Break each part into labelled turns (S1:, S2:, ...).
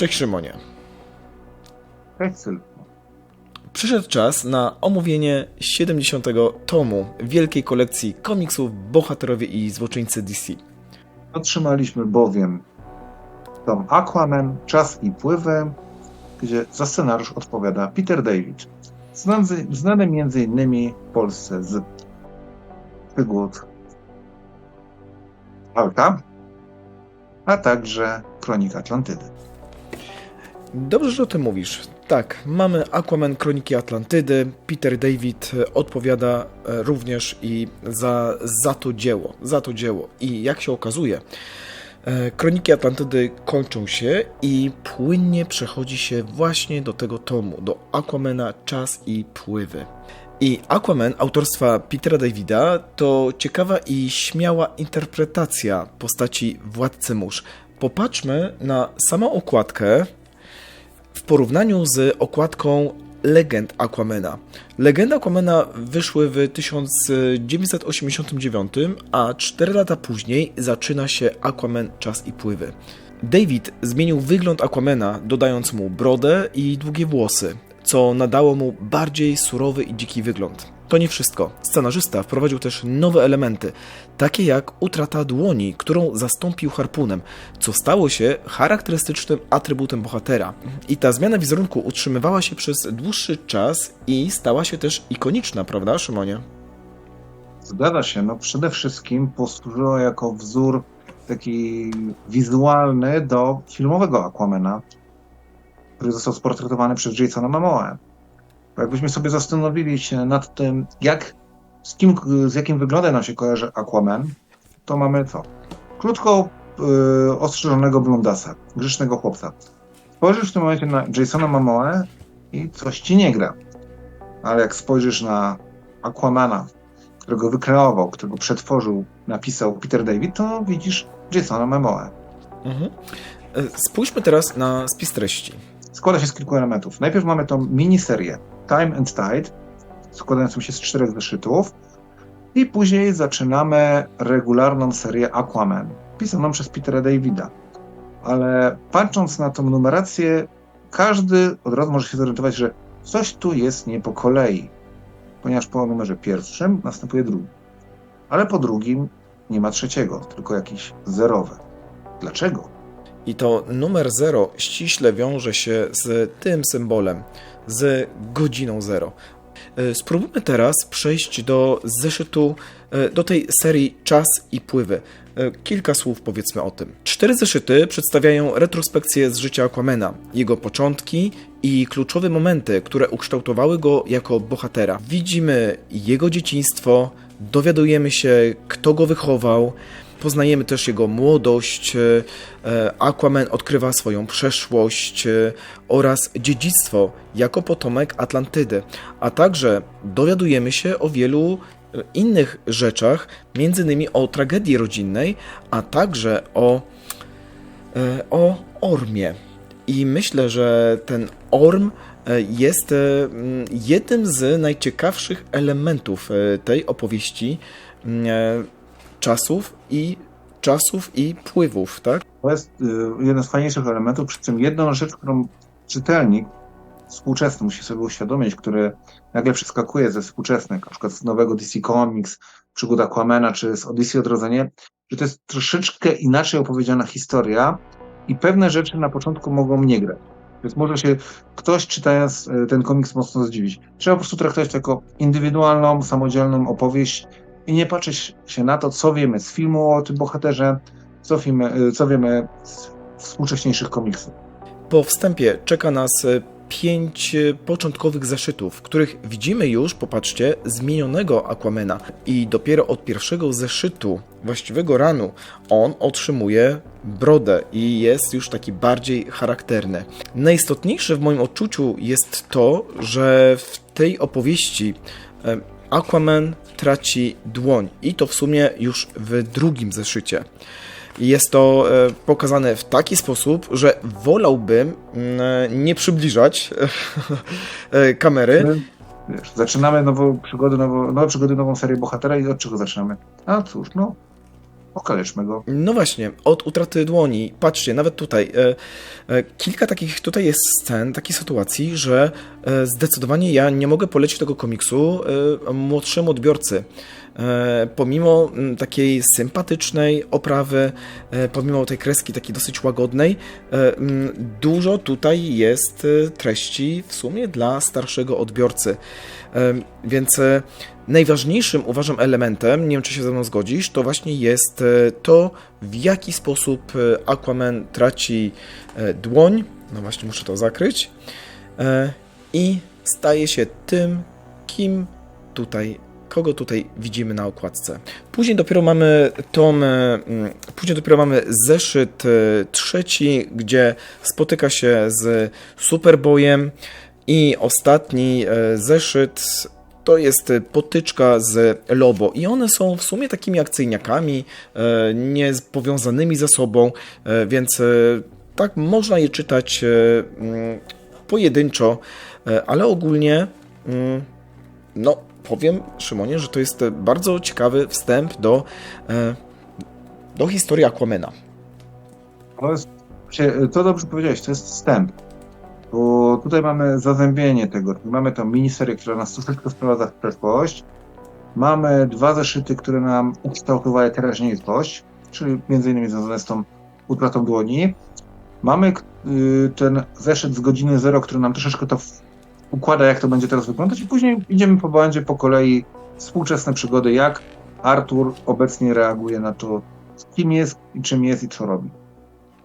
S1: Cześć Szymonie.
S2: Cześć Sylwia.
S1: Przyszedł czas na omówienie 70. tomu wielkiej kolekcji komiksów Bohaterowie i Złoczyńcy DC.
S2: Otrzymaliśmy bowiem tom Aquaman, Czas i Pływy, gdzie za scenariusz odpowiada Peter David, znany, znany między innymi w Polsce z przygód Alka, a także Kronik Atlantydy.
S1: Dobrze, że o tym mówisz. Tak, mamy Aquaman Kroniki Atlantydy. Peter David e, odpowiada e, również i za, za to dzieło. Za to dzieło. I jak się okazuje, e, Kroniki Atlantydy kończą się i płynnie przechodzi się właśnie do tego tomu, do Aquamana Czas i Pływy. I Aquaman autorstwa Petera Davida to ciekawa i śmiała interpretacja postaci Władcy Mórz. Popatrzmy na samą okładkę, w porównaniu z okładką Legend Aquamana. Legendy Aquamana wyszły w 1989, a 4 lata później zaczyna się Aquaman Czas i Pływy. David zmienił wygląd Aquamana, dodając mu brodę i długie włosy, co nadało mu bardziej surowy i dziki wygląd. To nie wszystko. Scenarzysta wprowadził też nowe elementy, takie jak utrata dłoni, którą zastąpił harpunem, co stało się charakterystycznym atrybutem bohatera. I ta zmiana wizerunku utrzymywała się przez dłuższy czas i stała się też ikoniczna, prawda, Szymonie?
S2: Zgadza się, no przede wszystkim posłużyła jako wzór taki wizualny do filmowego Aquamana, który został sportretowany przez Jasona Momoa. Bo jakbyśmy sobie zastanowili się nad tym, jak, z, kim, z jakim wyglądem nam się kojarzy Aquaman, to mamy co? Krótko yy, ostrzyżonego blondasa, grzecznego chłopca. Spojrzysz w tym momencie na Jasona Momoa i coś ci nie gra. Ale jak spojrzysz na Aquamana, którego wykreował, którego przetworzył, napisał Peter David, to widzisz Jasona Momoa.
S1: Mhm. E, Spójrzmy teraz na spis treści.
S2: Składa się z kilku elementów. Najpierw mamy tą miniserię Time and Tide, składającą się z czterech zeszytów i później zaczynamy regularną serię Aquaman, pisaną przez Petera Davida. Ale patrząc na tą numerację, każdy od razu może się zorientować, że coś tu jest nie po kolei, ponieważ po numerze pierwszym następuje drugi. Ale po drugim nie ma trzeciego, tylko jakieś zerowe. Dlaczego?
S1: I to numer 0 ściśle wiąże się z tym symbolem, z godziną 0. E, Spróbujmy teraz przejść do zeszytu, e, do tej serii Czas i Pływy. E, Kilka słów powiedzmy o tym. Cztery zeszyty przedstawiają retrospekcję z życia Aquamana, jego początki i kluczowe momenty, które ukształtowały go jako bohatera. Widzimy jego dzieciństwo, dowiadujemy się, kto go wychował, Poznajemy też jego młodość, e, Aquaman odkrywa swoją przeszłość e, oraz dziedzictwo jako potomek Atlantydy, a także dowiadujemy się o wielu e, innych rzeczach, między innymi o tragedii rodzinnej, a także o, o Ormie. I myślę, że ten Orm jest jednym z najciekawszych elementów tej opowieści czasów i czasów i pływów, tak?
S2: To jest y, jeden z fajniejszych elementów, przy czym jedną rzecz, którą czytelnik współczesny musi sobie uświadomić, który nagle przeskakuje ze współczesnych, na przykład z nowego DC Comics, przygód Aquamana, czy z Odyssey Odrodzenie, że to jest troszeczkę inaczej opowiedziana historia i pewne rzeczy na początku mogą nie grać. Więc może się ktoś czytając y, ten komiks mocno zdziwić. Trzeba po prostu traktować to jako indywidualną, samodzielną opowieść, i nie patrzeć się na to, co wiemy z filmu o tym bohaterze, co wiemy, co wiemy z współcześniejszych komiksów.
S1: Po wstępie czeka nas e, pięć e, początkowych zeszytów, w których widzimy już, popatrzcie, zmienionego Aquamana. I dopiero od pierwszego zeszytu, właściwego ranu, on otrzymuje brodę i jest już taki bardziej charakterny. Najistotniejsze w moim odczuciu jest to, że w tej opowieści Aquaman traci dłoń i to w sumie już w drugim zeszycie. Jest to e, pokazane w taki sposób, że wolałbym mm, nie przybliżać e, kamery.
S2: Wiesz, zaczynamy nową przygodę, nową, nowe przygody, nową serię bohatera i od czego zaczynamy? A cóż, no Okaleczmy go.
S1: No właśnie, od utraty dłoni, patrzcie, nawet tutaj, e, e, kilka takich, tutaj jest scen, takich sytuacji, że e, zdecydowanie ja nie mogę polecić tego komiksu e, młodszemu odbiorcy. E, pomimo takiej sympatycznej oprawy, e, pomimo tej kreski takiej dosyć łagodnej, dużo tutaj jest treści w sumie dla starszego odbiorcy. Więc najważniejszym uważam elementem, nie wiem czy się ze mną zgodzisz, to właśnie jest e, to, w jaki sposób e, Aquaman traci e, dłoń. No właśnie, muszę to zakryć. I staje się tym, kim tutaj, kogo tutaj widzimy na okładce. Później dopiero mamy tom, mm, później dopiero mamy zeszyt trzeci, gdzie spotyka się z Superboyem i ostatni zeszyt to jest e, potyczka z Lobo i one są w sumie takimi akcyjniakami, e, nie powiązanymi ze sobą, e, więc tak można je czytać mm, pojedynczo, ale ogólnie mm, no powiem Szymonie, że to jest bardzo ciekawy wstęp do, do historii Aquamena.
S2: To, jest, to dobrze powiedziałeś, to jest wstęp. Bo tutaj mamy zazębienie tego. Mamy tą miniserię, która nas troszeczkę wprowadza w przeszłość. Mamy dwa zeszyty, które nam ukształtowały teraźniejszość, czyli między innymi związane z tą utratą dłoni. Mamy y, ten zeszyt z godziny zero, który nam troszeczkę to układa, jak to będzie teraz wyglądać i później idziemy po błędzie po kolei współczesne przygody, jak Artur obecnie reaguje na to, kim jest i czym jest i co robi.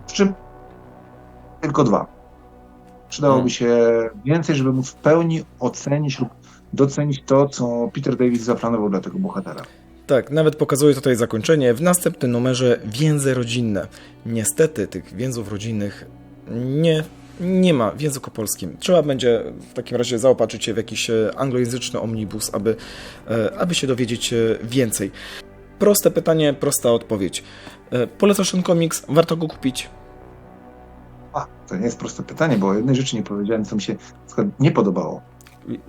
S2: Przy czym tylko dwa. Przydałoby
S1: Hmm.
S2: się więcej, żeby móc w pełni ocenić lub docenić to, co Peter Davis zaplanował dla tego bohatera.
S1: Tak, nawet pokazuje tutaj zakończenie. W następnym numerze więzy rodzinne. Niestety tych więzów rodzinnych nie, nie ma w języku polskim. Trzeba będzie w takim razie zaopatrzyć się w jakiś e, anglojęzyczny omnibus, aby, e, aby się dowiedzieć e, więcej. Proste pytanie, prosta odpowiedź. Polecasz ten komiks? Warto go kupić?
S2: A, to nie jest proste pytanie, bo o jednej rzeczy nie powiedziałem, co mi się nie podobało.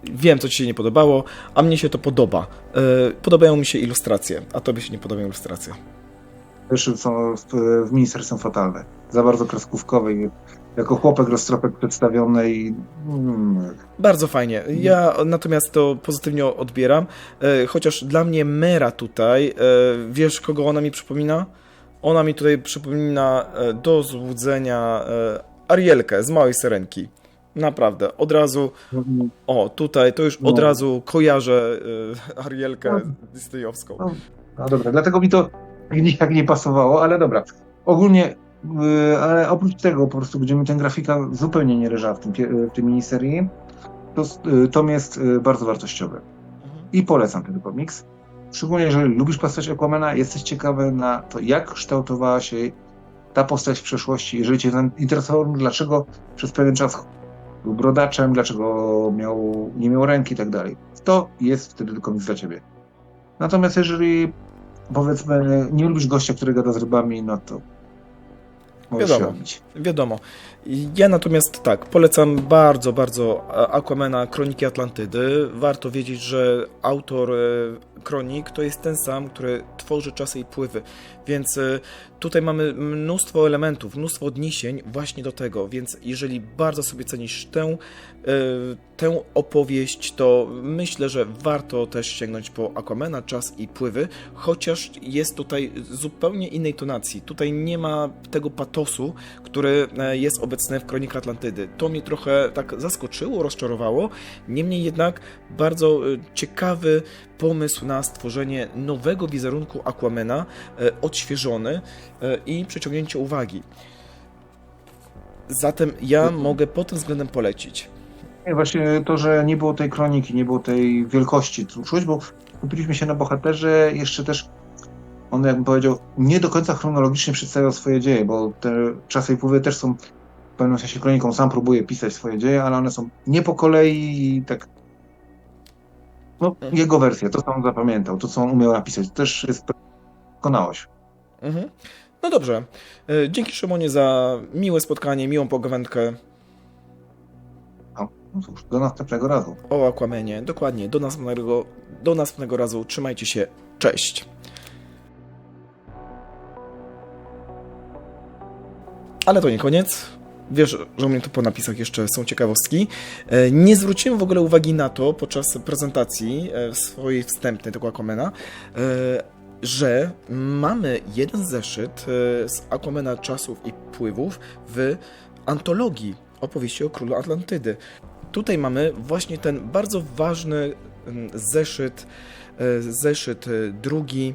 S1: Wiem, co Ci się nie podobało, a mnie się to podoba. E, Podobają mi się ilustracje, a Tobie się nie podobają ilustracje.
S2: Też są w, w minister są fatalne. Za bardzo kreskówkowe i jako chłopek roztropek przedstawiony i mm,
S1: Bardzo fajnie. Ja natomiast to pozytywnie odbieram, e, chociaż dla mnie Mera tutaj, e, wiesz kogo ona mi przypomina? Ona mi tutaj przypomina e, do złudzenia e, Arielkę z Małej Syrenki. Naprawdę, od razu, o tutaj, to już od
S2: No.
S1: razu kojarzę e, Arielkę Disneyowską.
S2: No. No dobra, dlatego mi to nijak nie pasowało, ale dobra. Ogólnie, yy, ale oprócz tego po prostu, gdzie mi ten grafika zupełnie nie leżała w, tym, w tej miniserii, to yy, tom jest yy, bardzo wartościowy. I polecam ten komiks. Szczególnie jeżeli lubisz postać Aquamana, jesteś ciekawy na to, jak kształtowała się ta postać w przeszłości, jeżeli cię interesowało, dlaczego przez pewien czas był brodaczem, dlaczego miał, nie miał ręki i tak dalej. To jest wtedy komiks dla ciebie. Natomiast jeżeli powiedzmy nie lubisz gościa, który gada z rybami, no to
S1: Wiadomo. Wiadomo. Ja natomiast tak, polecam bardzo, bardzo Aquamena Kroniki Atlantydy. Warto wiedzieć, że autor e, kronik to jest ten sam, który tworzy czasy i pływy. Więc e, tutaj mamy mnóstwo elementów, mnóstwo odniesień właśnie do tego. Więc jeżeli bardzo sobie cenisz tę, e, tę opowieść, to myślę, że warto też sięgnąć po Aquamena, czas i pływy, chociaż jest tutaj zupełnie innej tonacji. Tutaj nie ma tego patosu, który e, jest obecny w Kronikach Atlantydy. To mnie trochę tak zaskoczyło, rozczarowało. Niemniej jednak bardzo e, ciekawy pomysł na stworzenie nowego wizerunku Aquamena, e, odświeżony e, i przyciągnięcie uwagi. Zatem ja mogę pod tym względem polecić.
S2: Nie, właśnie to, że nie było tej kroniki, nie było tej wielkości czuć, bo kupiliśmy się na bohaterze, jeszcze też on, jakbym powiedział, nie do końca chronologicznie przedstawiał swoje dzieje, bo te czasy i pływy też są w pewnym sensie kroniką. Sam próbuje pisać swoje dzieje, ale one są nie po kolei i tak. No, jego wersję, to co on zapamiętał, to co on umiał napisać, to też jest dokonałość.
S1: Mhm. No dobrze. E, dzięki Szymonie za miłe spotkanie, miłą pogawędkę.
S2: No, no cóż, do następnego razu.
S1: O Aquamenie, dokładnie. Do następnego, do następnego razu. Trzymajcie się. Cześć. Ale to nie koniec. Wiesz, że u mnie tu po napisach jeszcze są ciekawostki. E, Nie zwróciłem w ogóle uwagi na to podczas prezentacji e, swojej wstępnej tego Aquamana, e, że mamy jeden zeszyt z Aquamana czasów i pływów w antologii opowieści o królu Atlantydy. Tutaj mamy właśnie ten bardzo ważny mm, zeszyt, zeszyt drugi.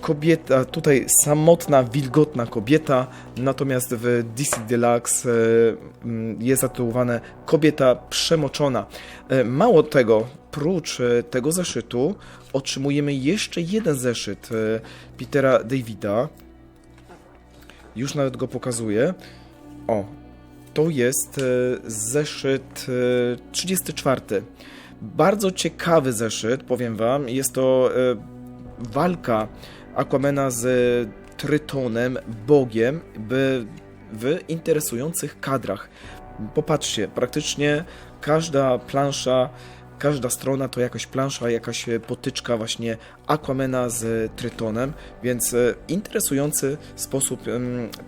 S1: Kobieta, tutaj samotna, wilgotna kobieta, natomiast w DC Deluxe e, mm, jest zatytułowane Kobieta przemoczona. E, Mało tego, prócz e, tego zeszytu otrzymujemy jeszcze jeden zeszyt Petera Davida. Już nawet go pokazuję. O, to jest zeszyt e, 34. Bardzo ciekawy zeszyt, powiem wam. Jest to walka Aquamena z Trytonem, Bogiem, by w interesujących kadrach. Popatrzcie, praktycznie każda plansza, każda strona to jakaś plansza, jakaś e, potyczka właśnie Aquamena z Trytonem, więc e, interesujący sposób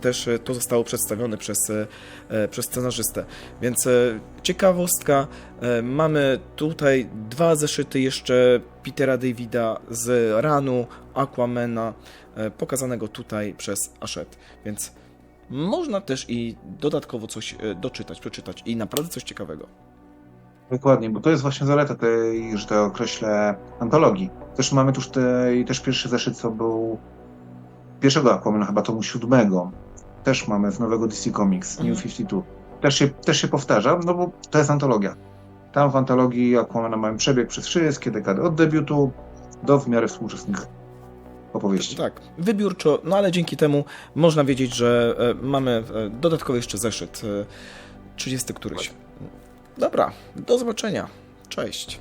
S1: też e, to zostało przedstawione przez, e, e, przez scenarzystę. Więc e, ciekawostka, e, mamy tutaj dwa zeszyty jeszcze Petera Davida z ranu Aquamena, e, pokazanego tutaj przez Ashet, więc można też i dodatkowo coś e, doczytać, przeczytać i naprawdę coś ciekawego.
S2: Dokładnie, bo to jest właśnie zaleta tej, że to określę, antologii. Też mamy tuż tej, też pierwszy zeszyt, co był pierwszego Aquamana, chyba tomu siódmego. Też mamy z nowego DC Comics,
S1: Mhm.
S2: New 52. Też się, też się powtarza, no bo to jest antologia. Tam w antologii Aquamana mamy przebieg przez wszystkie dekady, od debiutu do w miarę współczesnych opowieści.
S1: Tak, wybiórczo, no ale dzięki temu można wiedzieć, że e, mamy e, dodatkowy jeszcze zeszyt, e, 30 któryś. Dobra, do zobaczenia. Cześć.